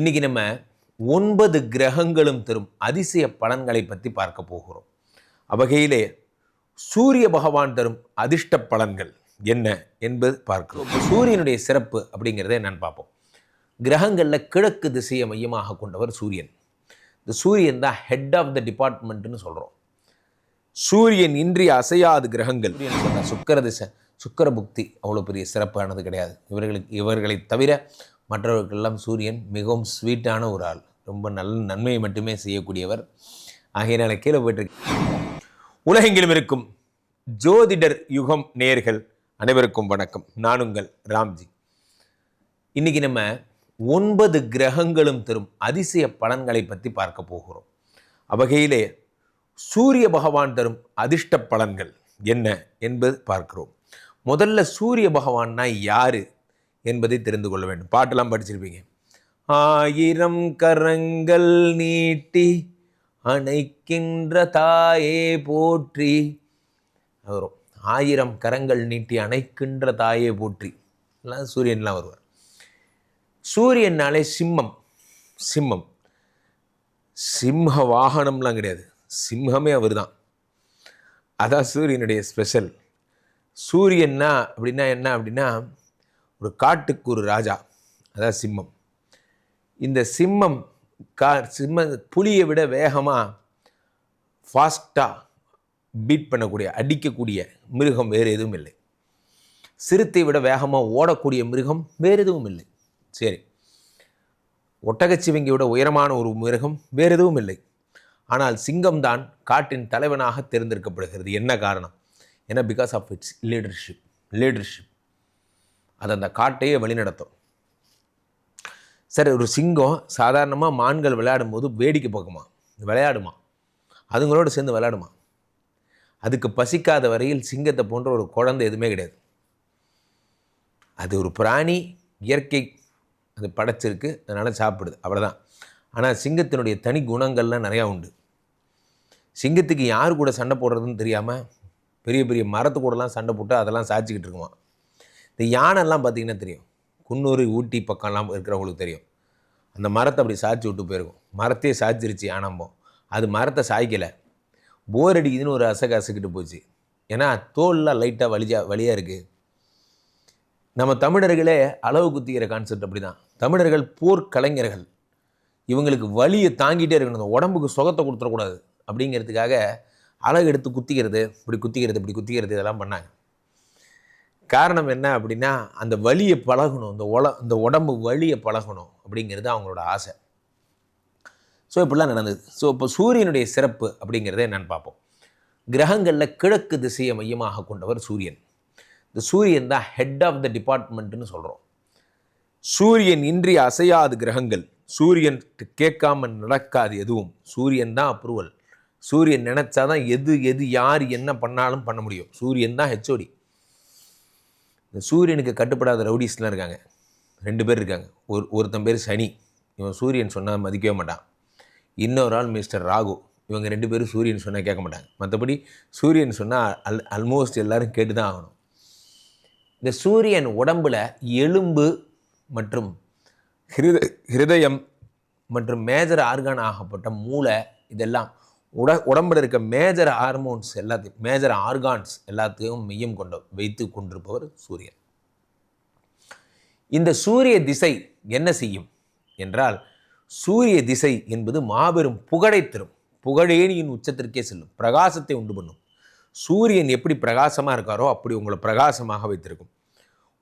இன்னைக்கு நம்ம ஒன்பது கிரகங்களும் தரும் அதிசய பலன்களை பற்றி பார்க்க போகிறோம். அவ்வகையிலே சூரிய பகவான் தரும் அதிர்ஷ்ட பலன்கள் என்ன என்பது பார்க்கிறோம். சூரியனுடைய சிறப்பு அப்படிங்கிறத என்னன்னு பார்ப்போம். கிரகங்களில் கிழக்கு திசையை மையமாக கொண்டவர் சூரியன். இந்த சூரியன் தான் ஹெட் ஆஃப் த டிபார்ட்மெண்ட்னு சொல்கிறோம் சூரியன் இன்றி அசையாது கிரகங்கள். சூரியன் சொன்ன சுக்கர திசை சுக்கர புக்தி அவ்வளோ பெரிய சிறப்பானது கிடையாது. இவர்களுக்கு இவர்களை தவிர மற்றவர்களுக்கெல்லாம் சூரியன் மிகவும் ஸ்வீட்டான ஒரு ஆள். ரொம்ப நல்ல நன்மையை மட்டுமே செய்யக்கூடியவர். ஆகையினால கீழே போயிட்டு உலகெங்கிலும் இருக்கும் ஜோதிடர் யுகம் நேர்கள் அனைவருக்கும் வணக்கம். நான் உங்கள் ராம்ஜி. இன்றைக்கி நம்ம ஒன்பது கிரகங்களும் தரும் அதிசய பலன்களை பற்றி பார்க்க போகிறோம். அவ்வகையிலே சூரிய பகவான் தரும் அதிர்ஷ்ட பலன்கள் என்ன என்பது பார்க்கிறோம். முதல்ல சூரிய பகவான்னா யார்? என்பதை தெரிந்து கொள்ள வேண்டும். பாட்டெல்லாம் படிச்சிருப்பீங்க. ஆயிரம் கரங்கள் நீட்டி அணைக்கின்ற தாயே போற்றி. வரும். ஆயிரம் கரங்கள் நீட்டி அணைக்கின்ற தாயே போற்றி. எல்லாம் சூரியன்லாம் வருவார். சூரியனாலே சிம்மம். சிம்மம். சிம்ம வாகனம்லாம் கிடையாது. சிம்மமே அவர் தான் அதான் சூரியனுடைய ஸ்பெஷல். சூரியன்னா அப்படின்னா என்ன அப்படின்னா ஒரு காட்டுக்கு ஒரு ராஜா அதான் சிம்மம். இந்த சிம்மம் கா சிம்ம புலியை விட வேகமாக ஃபாஸ்ட்டாக பீட் பண்ணக்கூடிய அடிக்கக்கூடிய மிருகம் வேறு எதுவும் இல்லை. சிறுத்தை விட வேகமாக ஓடக்கூடிய மிருகம் வேறு எதுவும் இல்லை. சரி. ஒட்டகச்சிவங்கியோட உயரமான ஒரு மிருகம் வேறு எதுவும் இல்லை. ஆனால் சிங்கம்தான் காட்டின் தலைவனாக தேர்ந்தெடுக்கப்படுகிறது. என்ன காரணம்? ஏன்னா because of it's leadership leadership அது அந்த காட்டையே வழிநடத்தும் சரி ஒரு சிங்கம் சாதாரணமாக மான்கள் விளையாடும் போது வேடிக்கை பார்க்குமா? விளையாடுமா? அதுங்களோடு சேர்ந்து விளையாடுமா? அதுக்கு பசிக்காத வரையில் சிங்கத்தை போன்ற ஒரு குழந்தை எதுவுமே கிடையாது. அது ஒரு பிராணி இயற்கை அது படைச்சிருக்கு அதனால் சாப்பிடுது அவ்வளோதான் ஆனால் சிங்கத்தினுடைய தனி குணங்கள்லாம் நிறையா உண்டு. சிங்கத்துக்கு யார் கூட சண்டை போடுறதுன்னு தெரியாமல் பெரிய பெரிய மரத்து கூடலாம் சண்டை போட்டு அதெல்லாம் சாய்ச்சிக்கிட்டு இருக்குமா? இந்த யானைலாம் பார்த்திங்கன்னா தெரியும். குன்னூர் ஊட்டி பக்கம்லாம் இருக்கிறவங்களுக்கு தெரியும். அந்த மரத்தை அப்படி சாய்ச்சி விட்டு போயிருக்கும். மரத்தையே சாய்ச்சிருச்சு யானம்போம். அது மரத்தை சாய்க்கலை. போர் அடிக்குதுன்னு ஒரு அசக அசக்கிட்டு போச்சு. ஏன்னா தோல்லாம் லைட்டாக வலிஜா வழியாக இருக்குது நம்ம தமிழர்களே அளவு குத்திக்கிற கான்செப்ட் அப்படி தான் தமிழர்கள் போர்க்கலைஞர்கள். இவங்களுக்கு வலியை தாங்கிட்டே இருக்கணும். உடம்புக்கு சுகத்தை கொடுத்துடக்கூடாது. அப்படிங்கிறதுக்காக அழகு எடுத்து குத்திக்கிறது இப்படி குத்திக்கிறது இப்படி குத்திக்கிறது இதெல்லாம் பண்ணாங்க. காரணம் என்ன அப்படின்னா அந்த வலியை பழகணும். இந்த உல இந்த உடம்பு வலியை பழகணும் அப்படிங்கிறது அவங்களோட ஆசை. ஸோ இப்படிலாம் நடந்தது. ஸோ இப்போ சூரியனுடைய சிறப்பு அப்படிங்கிறத என்னென்னு பார்ப்போம். கிரகங்களில் கிழக்கு திசையை மையமாக கொண்டவர் சூரியன். இந்த சூரியன் தான் ஹெட் ஆஃப் த டிபார்ட்மெண்ட்டுன்னு சொல்கிறோம் சூரியன் இன்றி அசையாது கிரகங்கள். சூரியன் கேட்காம நடக்காது எதுவும். சூரியன் தான் அப்ரூவல் சூரியன் நினச்சாதான் எது எது யார் என்ன பண்ணாலும் பண்ண முடியும். சூரியன் தான் ஹெச்ஓடி இந்த சூரியனுக்கு கட்டுப்படாத ரவுடிஸ்லாம் இருக்காங்க. ரெண்டு பேர் இருக்காங்க. ஒரு ஒருத்தன் பேர் சனி. இவன் சூரியன் சொன்னால் மதிக்கவே மாட்டான். இன்னொரு ஆள் மிஸ்டர் ராகு. இவங்க ரெண்டு பேரும் சூரியன் சொன்னால் கேட்க மாட்டாங்க. மற்றபடி சூரியன் சொன்னால் அல் ஆல்மோஸ்ட் எல்லோரும் கேட்டு தான் ஆகணும். இந்த சூரியன் உடம்பில் எலும்பு மற்றும் ஹிருத ஹிருதயம் மற்றும் மேஜர் ஆர்கான் ஆகப்பட்ட மூளை இதெல்லாம் உட உடம்பில் இருக்க மேஜர் ஹார்மோன்ஸ் எல்லாத்தையும் மேஜர் ஆர்கான்ஸ் எல்லாத்தையும் மையம் கொண்டு வைத்து கொண்டிருப்பவர் சூரியன். இந்த சூரிய திசை என்ன செய்யும் என்றால் சூரிய திசை என்பது மாபெரும் புகழை தரும். புகழேனியின் உச்சத்திற்கே செல்லும் பிரகாசத்தை உண்டு பண்ணும். சூரியன் எப்படி பிரகாசமாக இருக்காரோ அப்படி உங்களை பிரகாசமாக வைத்திருக்கும்.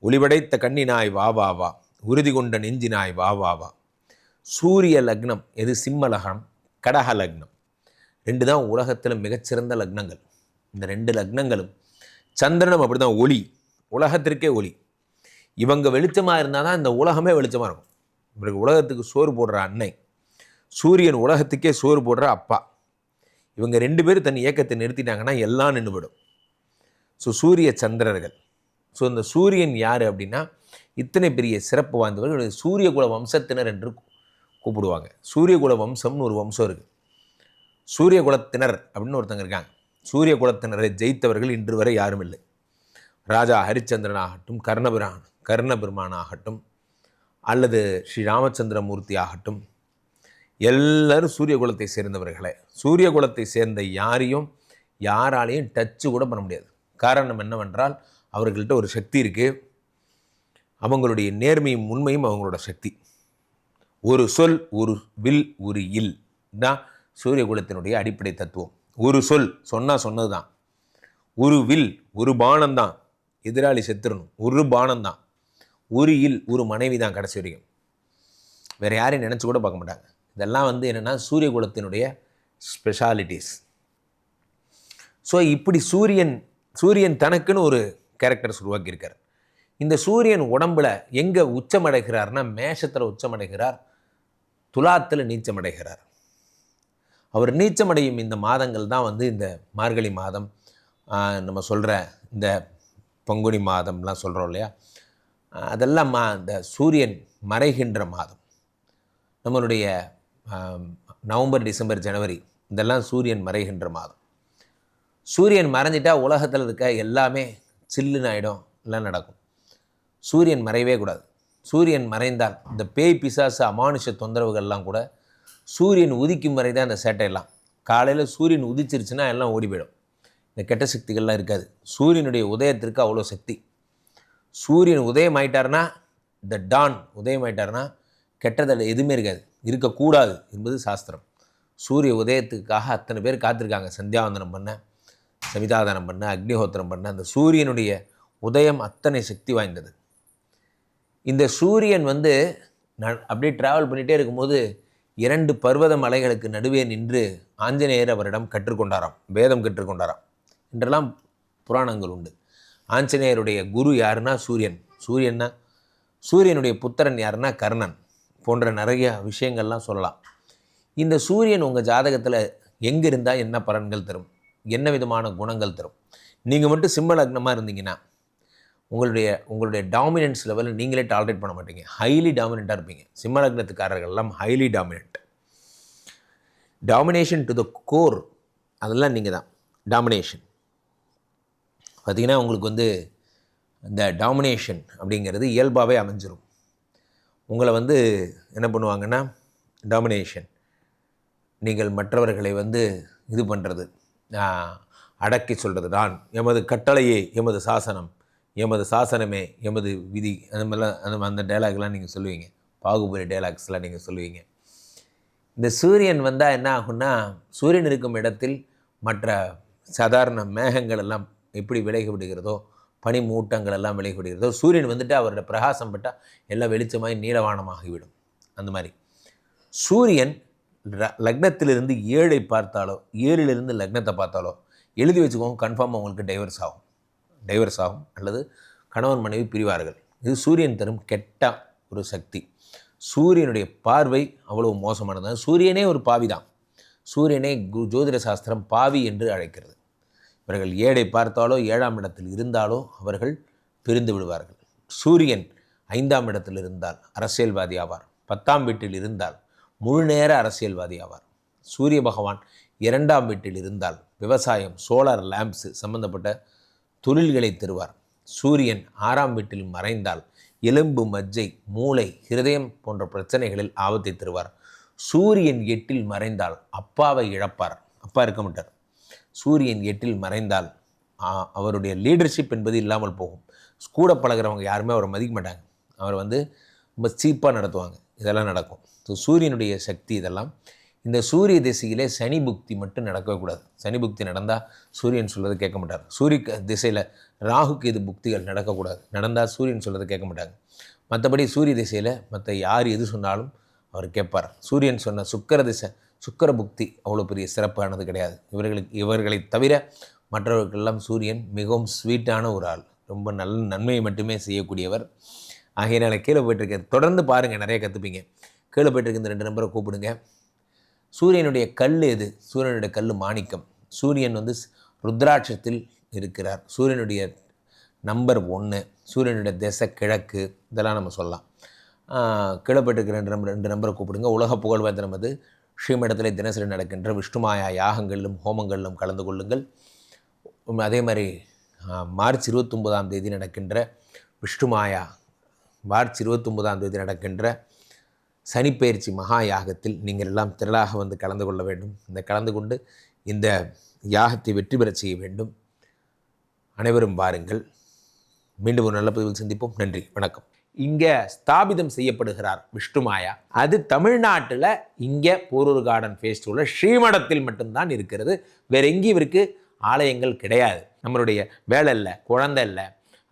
ஒளிவடைத்த கண்ணினாய் வா வா வா. உறுதி கொண்ட நெஞ்சினாய் வா வா வா. சூரிய லக்னம் எது? சிம்ம லக்னம் கடக லக்னம். ரெண்டு தான் உலகத்தில் மிகச்சிறந்த லக்னங்கள். இந்த ரெண்டு லக்னங்களும் சந்திரனும் அப்படி தான் ஒளி. உலகத்திற்கே ஒளி. இவங்க வெளிச்சமாக இருந்தால் தான் இந்த உலகமே வெளிச்சமாக இருக்கும். இவருக்கு உலகத்துக்கு சோறு போடுற அன்னை சூரியன் உலகத்துக்கே சோறு போடுற அப்பா. இவங்க ரெண்டு பேரும் தன் இயக்கத்தை நிறுத்திட்டாங்கன்னா எல்லாம் நின்றுவிடும் ஸோ சூரிய சந்திரர்கள். ஸோ இந்த சூரியன் யார் அப்படின்னா இத்தனை பெரிய சிறப்பு வாய்ந்தவர்கள். சூரியகுல வம்சத்தினர் என்று கூப்பிடுவாங்க. சூரியகுல வம்சம்னு ஒரு வம்சம் இருக்குது சூரிய குலத்தினர் அப்படின்னு ஒருத்தங்க இருக்காங்க. சூரிய குலத்தினரை ஜெயித்தவர்கள் இன்று வரை யாரும் இல்லை. ராஜா ஹரிச்சந்திரன் ஆகட்டும் கர்ணபிரான் கர்ணபெருமான் ஆகட்டும் அல்லது ஸ்ரீ ராமச்சந்திரமூர்த்தி ஆகட்டும் எல்லாரும் சூரிய குலத்தை சேர்ந்தவர்களே. சூரிய குலத்தை சேர்ந்த யாரையும் யாராலையும் டச்சு கூட பண்ண முடியாது. காரணம் என்னவென்றால் அவர்கள்ட்ட ஒரு சக்தி இருக்குது அவங்களுடைய நேர்மையும் உண்மையும் அவங்களோட சக்தி. ஒரு சொல் ஒரு வில் ஒரு இல். தான் சூரிய குலத்தினுடைய அடிப்படை தத்துவம். ஒரு சொல் சொன்னால் சொன்னது தான் ஒரு வில் ஒரு பானம் தான் எதிராளி செத்துடணும் ஒரு பானம் தான் ஒரு இல் ஒரு மனைவி தான் கடைசி வரைக்கும். வேறு யாரையும் நினச்சி கூட பார்க்க மாட்டாங்க. இதெல்லாம் வந்து என்னென்னா சூரிய குலத்தினுடைய ஸ்பெஷாலிட்டிஸ் ஸோ இப்படி சூரியன் சூரியன் தனக்குன்னு ஒரு கேரக்டர்ஸ் உருவாக்கியிருக்கார். இந்த சூரியன் உடம்புல எங்கே உச்சமடைகிறார்னா மேஷத்தில் உச்சமடைகிறார் துலாத்தில் நீச்சமடைகிறார். அவர் நீச்சமடையும் இந்த மாதங்கள் தான் வந்து இந்த மார்கழி மாதம். நம்ம சொல்கிற இந்த பங்குனி மாதம்லாம் சொல்கிறோம் இல்லையா? அதெல்லாம் மா இந்த சூரியன் மறைகின்ற மாதம். நம்மளுடைய நவம்பர் டிசம்பர் ஜனவரி இதெல்லாம் சூரியன் மறைகின்ற மாதம். சூரியன் மறைஞ்சிட்டா உலகத்தில் இருக்க எல்லாமே சில்லுன்னு ஆகிடும் எல்லாம் நடக்கும். சூரியன் மறையவே கூடாது. சூரியன் மறைந்தால் இந்த பேய் பிசாசு அமானுஷ தொந்தரவுகள்லாம் கூட சூரியன் உதிக்கும் வரை தான் இந்த சேட்டையெல்லாம் காலையில் சூரியன் உதிச்சிருச்சுன்னா எல்லாம் ஓடி போயிடும். இந்த கெட்ட சக்திகள்லாம் இருக்காது. சூரியனுடைய உதயத்திற்கு அவ்வளோ சக்தி. சூரியன் உதயம் ஆயிட்டாருன்னா த டான் உதயம் ஆயிட்டாருன்னா கெட்டதில் எதுவுமே இருக்காது. இருக்கக்கூடாது என்பது சாஸ்திரம். சூரிய உதயத்துக்காக அத்தனை பேர் காத்திருக்காங்க. சந்தியாவந்தனம் பண்ண சமிதாதானம் பண்ண அக்னிஹோத்திரம் பண்ண அந்த சூரியனுடைய உதயம் அத்தனை சக்தி வாய்ந்தது. இந்த சூரியன் வந்து நான் அப்படியே ட்ராவல் பண்ணிகிட்டே இருக்கும்போது இரண்டு பர்வத மலைகளுக்கு நடுவே நின்று ஆஞ்சநேயர் அவரிடம் கற்றுக்கொண்டாராம் வேதம் கற்றுக்கொண்டாராம். என்றெல்லாம் புராணங்கள் உண்டு. ஆஞ்சநேயருடைய குரு யாருன்னா சூரியன். சூரியன்னா சூரியனுடைய புத்திரன் யாருன்னா கர்ணன் போன்ற நிறைய விஷயங்கள்லாம் சொல்லலாம். இந்த சூரியன் உங்கள் ஜாதகத்தில் எங்கே இருந்தால் என்ன பலன்கள் தரும்? என்ன விதமான குணங்கள் தரும்? நீங்கள் மட்டும் சிம்ம லக்னமாக இருந்தீங்கன்னா உங்களுடைய உங்களுடைய டாமினன்ஸ் லெவலில் நீங்களே டாலரேட் பண்ண மாட்டீங்க. ஹைலி டாமினண்ட்டாக இருப்பீங்க. சிம்ம லக்னத்துக்காரர்கள் எல்லாம் highly dominant domination to the core அதெல்லாம் நீங்கள் தான். டாமினேஷன் பார்த்தீங்கன்னா உங்களுக்கு வந்து இந்த டாமினேஷன் அப்படிங்கிறது இயல்பாகவே அமைஞ்சிரும். உங்களை வந்து என்ன பண்ணுவாங்கன்னா டாமினேஷன் நீங்கள் மற்றவர்களை வந்து இது பண்ணுறது அடக்கி சொல்கிறது நான் எமது கட்டளையே எமது சாசனம். எமது சாசனமே எமது விதி அந்த மாதிரிலாம் அந்த அந்த டைலாக்லாம் நீங்கள் சொல்லுவீங்க. பாகுபலி டைலாக்ஸ்லாம் நீங்கள் சொல்லுவீங்க. இந்த சூரியன் வந்தால் என்ன ஆகும்னா சூரியன் இருக்கும் இடத்தில் மற்ற சாதாரண மேகங்கள் எல்லாம் எப்படி விலகி விடுகிறதோ பனிமூட்டங்கள் எல்லாம் விலகி விடுகிறதோ சூரியன் வந்துட்டு அவரோட பிரகாசம் பட்டால் எல்லாம் வெளிச்சமாய் நீலவானமாகிவிடும் அந்த மாதிரி. சூரியன் ர- லக்னத்திலிருந்து ஏழை பார்த்தாலோ ஏழிலிருந்து லக்னத்தை பார்த்தாலோ எழுதி வச்சுக்கோங்க கன்ஃபார்மாக உங்களுக்கு டைவர்ஸ் ஆகும். டைவர்ஸ் ஆகும் அல்லது கணவன் மனைவி பிரிவார்கள். இது சூரியன் தரும் கெட்ட ஒரு சக்தி. சூரியனுடைய பார்வை அவ்வளவு மோசமானது. சூரியனே ஒரு பாவி தான். சூரியனை கு- ஜோதிட சாஸ்திரம் பாவி என்று அழைக்கிறது. இவர்கள் ஏழை பார்த்தாலோ ஏழாம் இடத்தில் இருந்தாலோ அவர்கள் பிரிந்து விடுவார்கள். சூரியன் ஐந்தாம் இடத்தில் இருந்தால் அரசியல்வாதி ஆவார். பத்தாம் வீட்டில் இருந்தால் முழு நேர அரசியல்வாதி ஆவார். சூரிய பகவான் இரண்டாம் வீட்டில் இருந்தால் விவசாயம் சோலார் லேம்ப்ஸு சம்பந்தப்பட்ட தொழில்களை தருவார். சூரியன் ஆறாம் வீட்டில் மறைந்தால் எலும்பு மஜ்ஜை மூளை ஹிருதயம் போன்ற பிரச்சனைகளில் ஆபத்தை தருவார். சூரியன் எட்டில் மறைந்தால் அப்பாவை இழப்பார். அப்பா இருக்க மாட்டார். சூரியன் எட்டில் மறைந்தால் அவருடைய லீடர்ஷிப் என்பது இல்லாமல் போகும். கூட பழகுறவங்க யாருமே அவரை மதிக்க மாட்டாங்க. அவர் வந்து ரொம்ப சீப்பாக நடத்துவாங்க. இதெல்லாம் நடக்கும். ஸோ சூரியனுடைய சக்தி இதெல்லாம் இந்த சூரிய திசையிலே சனி புக்தி மட்டும் நடக்கவே கூடாது. சனி புக்தி நடந்தால் சூரியன் சொல்கிறது கேட்க மாட்டார் சூரிய திசையில் ராகுக்கு இது புக்திகள் நடக்கக்கூடாது நடந்தால் சூரியன் சொல்கிறது கேட்க மாட்டாங்க. மற்றபடி சூரிய திசையில் மற்ற யார் எது சொன்னாலும் அவர் கேட்பார். சூரியன் சொன்ன சுக்கிர திசை சுக்கிர புக்தி அவ்வளோ பெரிய சிறப்பானது கிடையாது. இவர்களுக்கு இவர்களை தவிர மற்றவர்களுக்கெல்லாம் சூரியன் மிகவும் ஸ்வீட்டான ஒரு ஆள். ரொம்ப நல்ல நன்மையை மட்டுமே செய்யக்கூடியவர். ஆகையினால் கீழே போயிட்டுருக்க தொடர்ந்து பாருங்கள் நிறைய கற்றுப்பீங்க கீழே போயிட்டுருக்க இந்த ரெண்டு நம்பரை கூப்பிடுங்க. சூரியனுடைய கல் எது? சூரியனுடைய கல் மாணிக்கம். சூரியன் வந்து ஸ்- ருத்ராட்சத்தில் இருக்கிறார். சூரியனுடைய நம்பர் ஒன்று சூரியனுடைய திசை கிழக்கு இதெல்லாம் நம்ம சொல்லலாம். கீழப்பட்டிருக்கிற ரெண்டு நம்பர் ரெண்டு நம்பரை கூப்பிடுங்க. உலக புகழ்வாய்ந்த நமது ஸ்ரீமடத்தில் தினசரி நடக்கின்ற விஷ்ணுமாயா யாகங்களிலும் ஹோமங்களிலும் கலந்து கொள்ளுங்கள். அதே மாதிரி மார்ச் இருபத்தொம்போதாம் தேதி நடக்கின்ற விஷ்ணுமாயா மார்ச் இருபத்தொம்போதாம் தேதி நடக்கின்ற சனிப்பெயர்ச்சி மகா யாகத்தில் நீங்கள் எல்லாம் திரளாக வந்து கலந்து கொள்ள வேண்டும். இந்த கலந்து கொண்டு இந்த யாகத்தை வெற்றி பெறச் செய்ய வேண்டும். அனைவரும் பாருங்கள் மீண்டும் ஒரு நல்ல பதிவில் சந்திப்போம். நன்றி. வணக்கம். இங்கே ஸ்தாபிதம் செய்யப்படுகிறார் விஷ்ணுமாயா அது தமிழ்நாட்டில் இங்கே போரூர் கார்டன் ஃபேஸ்டிவலில் ஸ்ரீமடத்தில் மட்டும்தான் இருக்கிறது. வேற எங்கேயும் இவருக்கு ஆலயங்கள் கிடையாது. நம்மளுடைய வேலை இல்லை குழந்தை இல்லை